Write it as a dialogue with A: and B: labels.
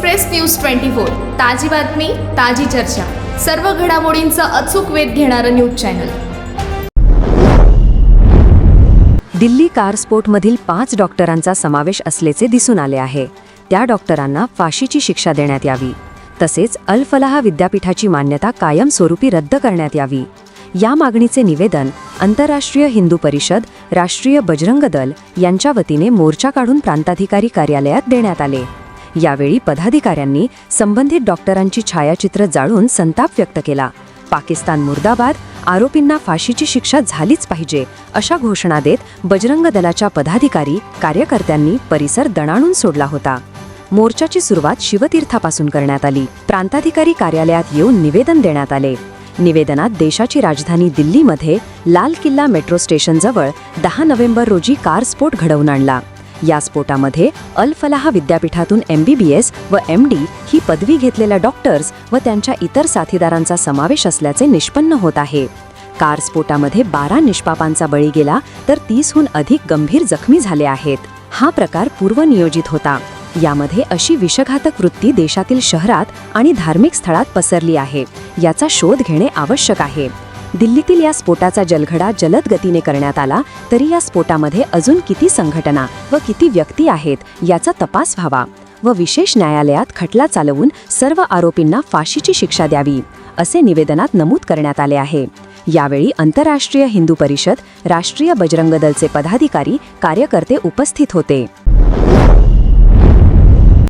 A: Express news twenty four ताजी बातमी ताजी चर्चा. सर्व घडामोडींचा अचूक वेध घेणारं न्यूज चॅनल.
B: दिल्ली कार स्पोर्टमधील पाच डॉक्टरांचा समावेश असल्याचे दिसून आले आहे. त्या डॉक्टरांना फाशीची शिक्षा देण्यात यावी. तसेच अल फलाहा विद्यापीठाची मान्यता कायमस्वरूपी रद्द करण्यात यावी. या मागणीचे निवेदन आंतरराष्ट्रीय हिंदू परिषद राष्ट्रीय बजरंग दल यांच्या वतीने मोर्चा काढून प्रांताधिकारी कार्यालयात देण्यात आले. यावेळी पदाधिकाऱ्यांनी संबंधित डॉक्टरांची छायाचित्र जाळून संताप व्यक्त केला. पाकिस्तान मुर्दाबाद आरोपींना फाशीची शिक्षा झालीच पाहिजे अशा घोषणा देत बजरंग दलाच्या पदाधिकारी कार्यकर्त्यांनी परिसर दणाणून सोडला होता. मोर्चाची सुरुवात शिवतीर्थापासून करण्यात आली. प्रांताधिकारी कार्यालयात येऊन निवेदन देण्यात आले. निवेदनात देशाची राजधानी दिल्लीमध्ये लाल किल्ला मेट्रो स्टेशनजवळ दहा नोव्हेंबर रोजी कार स्फोट घडवून आणला. या स्फोटामध्ये अल फलाह विद्यापीठातून एस व एम डी ही पदवी घेतलेल्या डॉक्टर्स व त्यांच्या इतर साथीदारांचा समावेश असल्याचे निष्पन्न होत आहे. कार स्फोटामध्ये बारा निष्पापांचा बळी गेला तर तीसहून अधिक गंभीर जखमी झाले आहेत. हा प्रकार पूर्वनियोजित होता. यामध्ये अशी विषघातक वृत्ती देशातील शहरात आणि धार्मिक स्थळात पसरली आहे. याचा शोध घेणे आवश्यक आहे. दिल्लीतील या स्फोटाचा जलघडा जलद गतीने करण्यात आला तरी या स्फोटामध्ये अजून किती संघटना व किती व्यक्ती आहेत याचा तपास व्हावा व विशेष न्यायालयात खटला चालवून सर्व आरोपींना फाशीची शिक्षा द्यावी असे निवेदनात नमूद करण्यात आले आहे. यावेळी आंतरराष्ट्रीय हिंदू परिषद राष्ट्रीय बजरंग दलचे पदाधिकारी कार्यकर्ते उपस्थित होते.